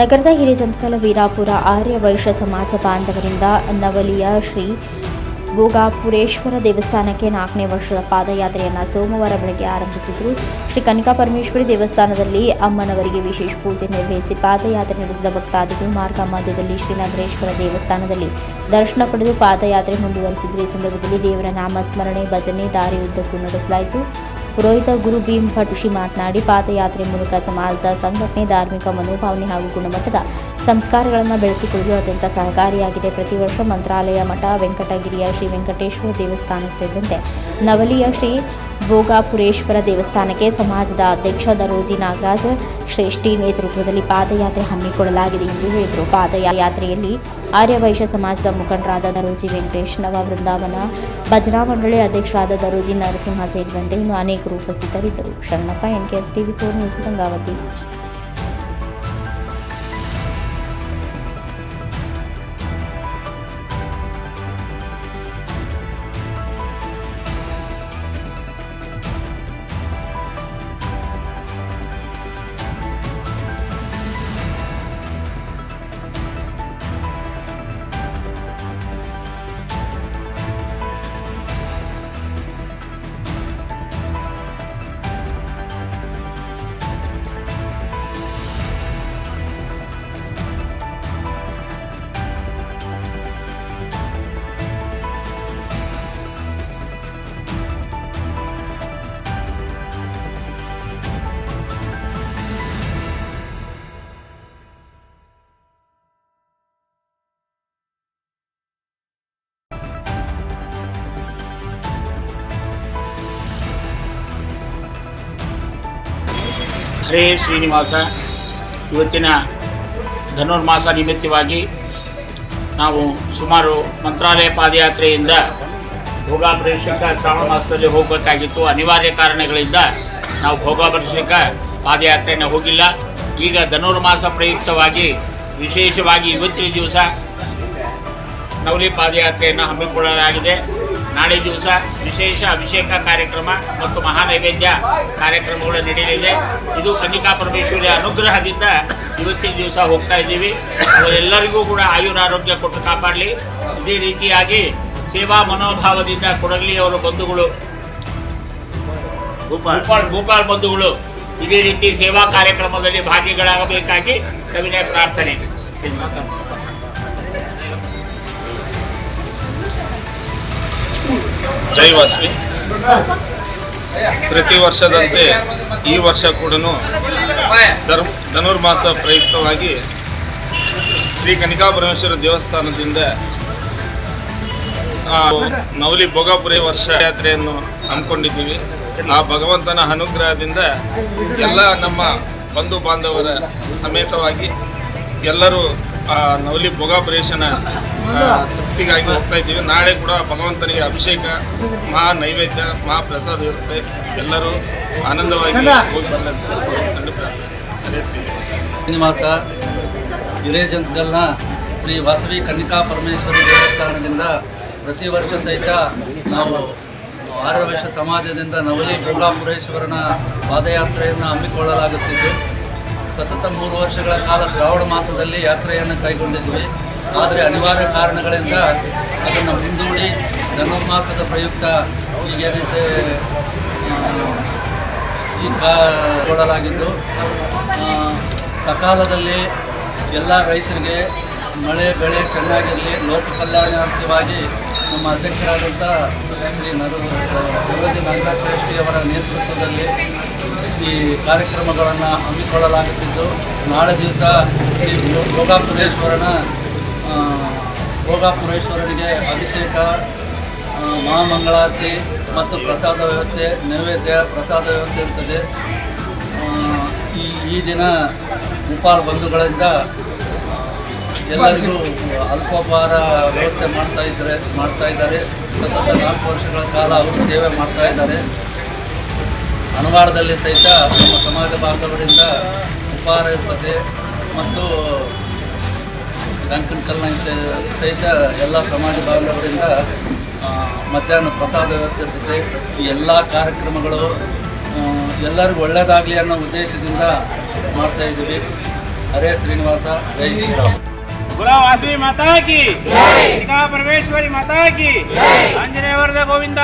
ನಗರದ ಹಿರೇಜಂತಕಲ ವೀರಾಪುರ ಆರ್ಯ ವೈಶ್ಯ ಸಮಾಜ ಬಾಂಧವರಿಂದ ನವಲಿಯ ಶ್ರೀ ಗೋಗಾಪುರೇಶ್ವರ ದೇವಸ್ಥಾನಕ್ಕೆ ನಾಲ್ಕನೇ ವರ್ಷದ ಪಾದಯಾತ್ರೆಯನ್ನು ಸೋಮವಾರ ಬೆಳಗ್ಗೆ ಆರಂಭಿಸಿದರು. ಶ್ರೀ ಕನಕಾ ಪರಮೇಶ್ವರಿ ದೇವಸ್ಥಾನದಲ್ಲಿ ಅಮ್ಮನವರಿಗೆ ವಿಶೇಷ ಪೂಜೆ ನಿರ್ವಹಿಸಿ ಪಾದಯಾತ್ರೆ ನಡೆಸಿದ ಭಕ್ತಾದಿಗಳು ಮಾರ್ಗ ಮಧ್ಯದಲ್ಲಿ ಶ್ರೀ ನಗರೇಶ್ವರ ದೇವಸ್ಥಾನದಲ್ಲಿ ದರ್ಶನ ಪಡೆದು ಪಾದಯಾತ್ರೆ ಮುಂದುವರೆಸಿದರು. ಈ ಸಂದರ್ಭದಲ್ಲಿ ದೇವರ ನಾಮ ಸ್ಮರಣೆ ಭಜನೆ, ದಾರಿ ಉದ್ದಕ್ಕೂ ನಡೆಸಲಾಯಿತು. ಪುರೋಹಿತ ಗುರು ಭೀಮ್ ಭಟುಷಿ ಮಾತನಾಡಿ, ಪಾದಯಾತ್ರೆ ಮೂಲಕ ಸಮಾಜದ ಸಂಘಟನೆ, ಧಾರ್ಮಿಕ ಮನೋಭಾವನೆ ಹಾಗೂ ಗುಣಮಟ್ಟದ ಸಂಸ್ಕಾರಗಳನ್ನು ಬೆಳೆಸಿಕೊಳ್ಳಲು ಅತ್ಯಂತ ಸಹಕಾರಿಯಾಗಿದೆ. ಪ್ರತಿ ವರ್ಷ ಮಂತ್ರಾಲಯ ಮಠ, ವೆಂಕಟಗಿರಿಯ ಶ್ರೀ ವೆಂಕಟೇಶ್ವರ ದೇವಸ್ಥಾನ ಸೇರಿದಂತೆ ನವಲಿಯ ಶ್ರೀ ಭೋಗಾಪುರೇಶ್ವರ ದೇವಸ್ಥಾನಕ್ಕೆ ಸಮಾಜದ ಅಧ್ಯಕ್ಷ ದರೋಜಿ ನಾಗರಾಜ್ ಶ್ರೇಷ್ಠಿ ನೇತೃತ್ವದಲ್ಲಿ ಪಾದಯಾತ್ರೆ ಹಮ್ಮಿಕೊಳ್ಳಲಾಗಿದೆ ಎಂದು ಹೇಳಿದರು. ಪಾದಯಾತ್ರೆಯಲ್ಲಿ ಆರ್ಯವೈಶ್ಯ ಸಮಾಜದ ಮುಖಂಡರಾದ ದರೋಜಿ ವೆಂಕಟೇಶ್, ನವ ವೃಂದಾವನ ಭಜನಾ ಮಂಡಳಿ ಅಧ್ಯಕ್ಷರಾದ ದರೋಜಿ ನರಸಿಂಹ ಸೇರಿದಂತೆ ಇನ್ನು ಅನೇಕರು ಉಪಸ್ಥಿತರಿದ್ದರು. Sharanappa NKS TV four news, Gangavati. Hare Srinivasa, ಇವತ್ತಿನ ಧನುರ್ಮಾಸ ನಿಮಿತ್ತವಾಗಿ ನಾವು ಸುಮಾರು ಮಂತ್ರಾಲಯ ಪಾದಯಾತ್ರೆಯಿಂದ ಭೋಗಾಪರೇಷಕ ಶ್ರಾವಣ ಮಾಸದಲ್ಲಿ ಹೋಗಬೇಕಾಗಿತ್ತು. ಅನಿವಾರ್ಯ ಕಾರಣಗಳಿಂದ ನಾವು ಭೋಗಾಪರೇಷಕ ಪಾದಯಾತ್ರೆಯನ್ನು ಹೋಗಿಲ್ಲ. ಈಗ ಧನುರ್ಮಾಸ ಪ್ರಯುಕ್ತವಾಗಿ ವಿಶೇಷವಾಗಿ ಇವತ್ತಿನ ದಿವಸ ನವಲಿ ಪಾದಯಾತ್ರೆಯನ್ನು ಹಮ್ಮಿಕೊಳ್ಳಲಾಗಿದೆ. ನಾಳೆ ದಿವಸ ವಿಶೇಷ ಅಭಿಷೇಕ ಕಾರ್ಯಕ್ರಮ ಮತ್ತು ಮಹಾನೈವೇದ್ಯ ಕಾರ್ಯಕ್ರಮಗಳು ನಡೆಯಲಿದೆ. ಇದು ಕನ್ನಿಕಾ ಪರಮೇಶ್ವರಿಯ ಅನುಗ್ರಹದಿಂದ ಇವತ್ತಿನ ದಿವಸ ಹೋಗ್ತಾ ಇದ್ದೀವಿ. ಅವರೆಲ್ಲರಿಗೂ ಕೂಡ ಆಯುರಾರೋಗ್ಯ ಕೊಟ್ಟು ಕಾಪಾಡಲಿ. ಇದೇ ರೀತಿಯಾಗಿ ಸೇವಾ ಮನೋಭಾವದಿಂದ ಕೊಡಗಲಿ ಅವರ ಬಂಧುಗಳು ಭೂಪಾಲ್ ಭೂಪಾಲ್ ಬಂಧುಗಳು ಇದೇ ರೀತಿ ಸೇವಾ ಕಾರ್ಯಕ್ರಮದಲ್ಲಿ ಭಾಗಿಗಳಾಗಬೇಕಾಗಿ ಸವಿನಯ ಪ್ರಾರ್ಥನೆ. ಜೈ ವಾಸವಿ. ಪ್ರತಿ ವರ್ಷದಂತೆ ಈ ವರ್ಷ ಕೂಡ ಧರ್ಮ ಧನುರ್ಮಾಸ ಪ್ರಯುಕ್ತವಾಗಿ ಶ್ರೀ ಕನಿಕಾಪರಮೇಶ್ವರ ದೇವಸ್ಥಾನದಿಂದ ನವಲಿ ಭೋಗಾಪುರಿ ವರ್ಷ ಯಾತ್ರೆಯನ್ನು ಹಮ್ಮಿಕೊಂಡಿದ್ದೀವಿ. ಆ ಭಗವಂತನ ಅನುಗ್ರಹದಿಂದ ಎಲ್ಲ ನಮ್ಮ ಬಂಧು ಬಾಂಧವರ ಸಮೇತವಾಗಿ ಎಲ್ಲರೂ ಆ ನವಲಿ ಭೋಗಾಪುರೇಶನ ತೃಪ್ತಿಗಾಗಿ ಹೋಗ್ತಾ ಇದ್ದೀವಿ. ನಾಳೆ ಕೂಡ ಭಗವಂತನಿಗೆ ಅಭಿಷೇಕ ಮಹಾ ನೈವೇದ್ಯ ಮಹಾ ಪ್ರಸಾದ ಇರುತ್ತೆ. ಎಲ್ಲರೂ ಆನಂದವಾಗಿ ಹೋಗಿ ಬರಲಂತ ಭಗವಂತನಲ್ಲಿ ಪ್ರಾರ್ಥಿಸ್ತೀನಿ ಹರೇ ಶ್ರೀನಿವಾಸ ಶ್ರೀನಿವಾಸ ಹಿರೇಜಂತಗಲ್ನ ಶ್ರೀ ವಾಸವಿ ಕನ್ನಿಕಾ ಪರಮೇಶ್ವರಿ ದೇವಸ್ಥಾನದಿಂದ ಪ್ರತಿ ವರ್ಷ ಸಹಿತ ನಾವು ಆರ್ಯವೈಶ್ಯ ಸಮಾಜದಿಂದ ನವಲಿ ದುರ್ಗಾಪುರೇಶ್ವರನ ಪಾದಯಾತ್ರೆಯನ್ನು ಹಮ್ಮಿಕೊಳ್ಳಲಾಗುತ್ತಿದ್ದು. ಸತತ ಮೂರು ವರ್ಷಗಳ ಕಾಲ ಶ್ರಾವಣ ಮಾಸದಲ್ಲಿ ಯಾತ್ರೆಯನ್ನು ಕೈಗೊಂಡಿದ್ವಿ. ಆದರೆ ಅನಿವಾರ್ಯ ಕಾರಣಗಳಿಂದ ಅದನ್ನು ಮುಂದೂಡಿ ಧನುರ್ಮಾಸದ ಪ್ರಯುಕ್ತ ಈಗೇನೈತೆ ಈ ಕೊಡಲಾಗಿದ್ದು ಸಕಾಲದಲ್ಲಿ ಎಲ್ಲ ರೈತರಿಗೆ ಮಳೆ, ಬೆಳೆ ಚೆನ್ನಾಗಿರಲಿ ಲೋಕ ಕಲ್ಯಾಣಾರ್ಥವಾಗಿ ನಮ್ಮ ಅಧ್ಯಕ್ಷರಾದಂಥ ಶ್ರೀ ನರ ಗುರುಜಿ ನಾಗರಾಜ ಶ್ರೇಷ್ಠಿಯವರ ನೇತೃತ್ವದಲ್ಲಿ ಈ ಕಾರ್ಯಕ್ರಮಗಳನ್ನು ಹಮ್ಮಿಕೊಳ್ಳಲಾಗುತ್ತಿದ್ದು. ನಾಳೆ ದಿವಸ ಶ್ರೀ ಯೋಗಾಪುರೇಶ್ವರನ ಭೋಗಾಪುರೇಶ್ವರನಿಗೆ ಅಭಿಷೇಕ ಮಹಾಮಂಗಳಾರತಿ ಮತ್ತು ಪ್ರಸಾದ ವ್ಯವಸ್ಥೆ, ನೈವೇದ್ಯ, ಪ್ರಸಾದ ವ್ಯವಸ್ಥೆ ಇರ್ತದೆ. ಈ ದಿನ ಉಪಾಲ ಬಂಧುಗಳಿಂದ ಎಲ್ಲರಿಗೂ ಅಲ್ಪೋಪಹಾರ ವ್ಯವಸ್ಥೆ ಮಾಡ್ತಾ ಇದ್ದಾರೆ ಮಾಡ್ತಾ ಇದ್ದಾರೆ. ಸತತ ನಾಲ್ಕು ವರ್ಷಗಳ ಕಾಲ ಅವರು ಸೇವೆ ಮಾಡ್ತಾ ಇದ್ದಾರೆ. ಅನುವಾರದಲ್ಲಿ ಸಹಿತ ನಮ್ಮ ಸಮಾಜ ಬಾಂಧವರಿಂದ ಉಪಹಾರ ಇರ್ತದೆ. ಮತ್ತು ಬ್ಯಾಂಕನ ಸಹಿತ ಎಲ್ಲ ಸಮಾಜ ಬಾಂಧವರಿಂದ ಮಧ್ಯಾಹ್ನ ಪ್ರಸಾದ ವ್ಯವಸ್ಥೆ ಜೊತೆ ಈ ಎಲ್ಲ ಕಾರ್ಯಕ್ರಮಗಳು ಎಲ್ಲರಿಗೂ ಒಳ್ಳೆಯದಾಗಲಿ ಅನ್ನೋ ಉದ್ದೇಶದಿಂದ ಮಾಡ್ತಾ ಇದ್ದೀವಿ. ಹರೇ ಶ್ರೀನಿವಾಸ ಜೈ ಶ್ರೀರಾಮ್. ಮಾತಾಕಿ ಪರಮೇಶ್ವರಿ ಮಾತಾಕಿ ಆಂಜನೇಯವರದ ಗೋವಿಂದ.